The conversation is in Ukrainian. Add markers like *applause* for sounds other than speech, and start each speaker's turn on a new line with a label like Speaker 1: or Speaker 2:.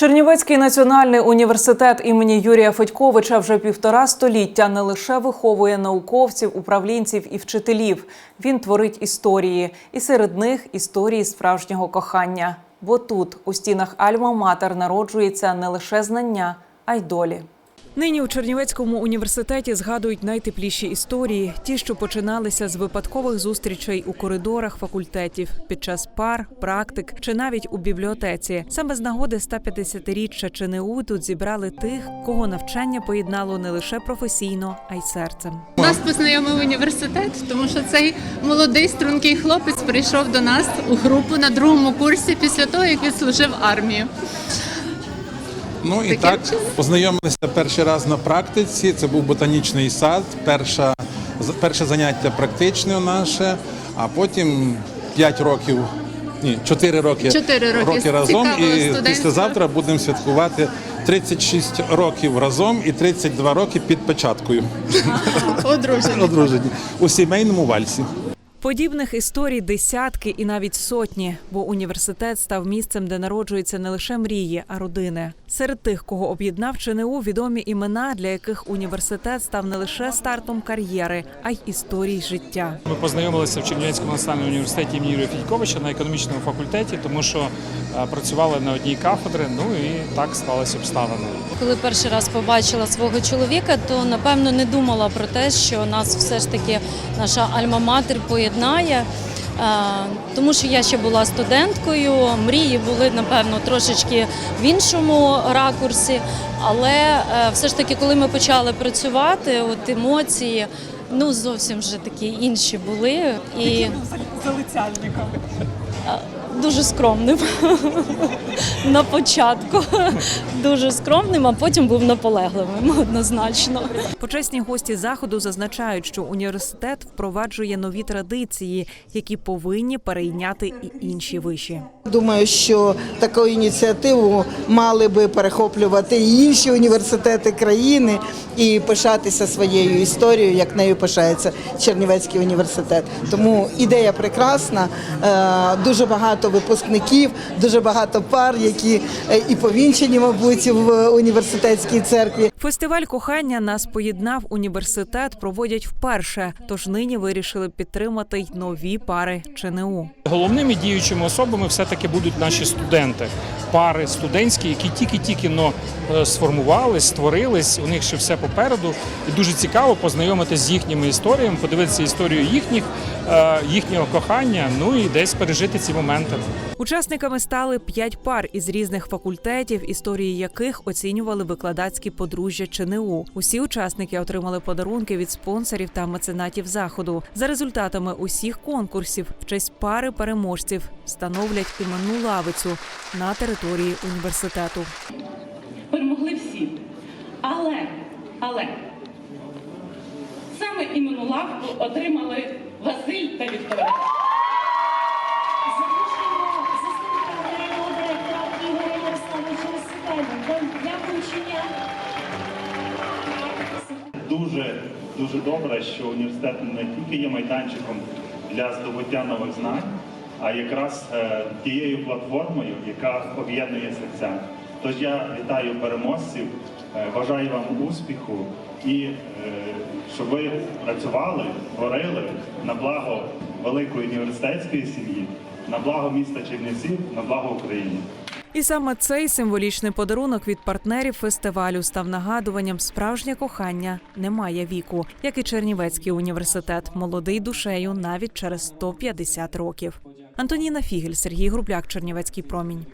Speaker 1: Чернівецький національний університет імені Юрія Федьковича вже півтора століття не лише виховує науковців, управлінців і вчителів. Він творить історії, і серед них історії справжнього кохання. Бо тут, у стінах Альма-Матер, народжується не лише знання, а й долі. Нині у Чернівецькому університеті згадують найтепліші історії, ті, що починалися з випадкових зустрічей у коридорах факультетів під час пар, практик чи навіть у бібліотеці. Саме з нагоди 150-річчя ЧНУ тут зібрали тих, кого навчання поєднало не лише професійно, а й серцем.
Speaker 2: Нас познайомив університет, тому що цей молодий стрункий хлопець прийшов до нас у групу на другому курсі після того, як відслужив армію.
Speaker 3: Ну і так познайомилися перший раз на практиці. Це був ботанічний сад, перша, перше заняття практичне наше, а потім 5 років, ні, 4 роки,
Speaker 2: Чотири роки
Speaker 3: разом.
Speaker 2: цікавого
Speaker 3: І післязавтра будемо святкувати 36 років разом і 32 роки під печаткою.
Speaker 2: Одружений. *laughs*
Speaker 3: Одружені у сімейному вальсі.
Speaker 1: Подібних історій десятки і навіть сотні, бо університет став місцем, де народжуються не лише мрії, а родини. Серед тих, кого об'єднав ЧНУ, відомі імена, для яких університет став не лише стартом кар'єри, а й історій життя.
Speaker 4: Ми познайомилися в Чернівецькому національному університеті імені Юрія Федьковича на економічному факультеті, тому що е, працювали на одній кафедрі. Ну і так сталося обставини.
Speaker 5: Коли перший раз побачила свого чоловіка, то напевно не думала про те, що нас все ж таки наша альма-матер поєднає. Е, Тому що я ще була студенткою, мрії були напевно трошечки в іншому ракурсі. Але е, все ж таки, коли ми почали працювати, от емоції ну зовсім вже такі інші були і Е, дуже скромним на початку. Дуже скромним, а потім був наполегливим однозначно.
Speaker 1: Почесні гості заходу зазначають, що університет впроваджує нові традиції, які повинні перейняти і інші виші.
Speaker 6: Думаю, що таку ініціативу мали би перехоплювати і інші університети країни і пишатися своєю історією, як нею пишається Чернівецький університет. Тому ідея прекрасна, е, дуже багато випускників, дуже багато пар, які е, і повінчені, мабуть, в університетській церкві.
Speaker 1: Фестиваль кохання нас поєднав університет проводять вперше, тож нині вирішили підтримати й нові пари ЧНУ.
Speaker 4: Головними діючими особами все-таки будуть наші студенти, пари студентські, які тільки-тільки но е, сформувались, створились. У них ще все попереду. І дуже цікаво познайомитися з їхніми історіями, подивитися історію їхніх, е, їхнього кохання. Ну і десь пережити ці моменти.
Speaker 1: Учасниками стали п'ять пар із різних факультетів, історії яких оцінювали викладацькі подружжя ЧНУ. Усі учасники отримали подарунки від спонсорів та меценатів заходу. За результатами усіх конкурсів в честь пари переможців встановлять іменну лавицю на території університету.
Speaker 7: перемогли всі. Але, але саме іменну лавку отримали Василь та Вікторія.
Speaker 8: Дуже дуже добре, що університет не тільки є майданчиком для здобуття нових знань, а якраз е, тією платформою, яка об'єднує серця. Тож я вітаю переможців, е, бажаю вам успіху і е, щоб ви працювали, творили на благо великої університетської сім'ї, на благо міста Чернівців, на благо України.
Speaker 1: І саме цей символічний подарунок від партнерів фестивалю став нагадуванням справжнє кохання немає віку, як і Чернівецький університет, молодий душею навіть через 150 років. Антоніна Фігель, Сергій Грубляк, Чернівецький промінь.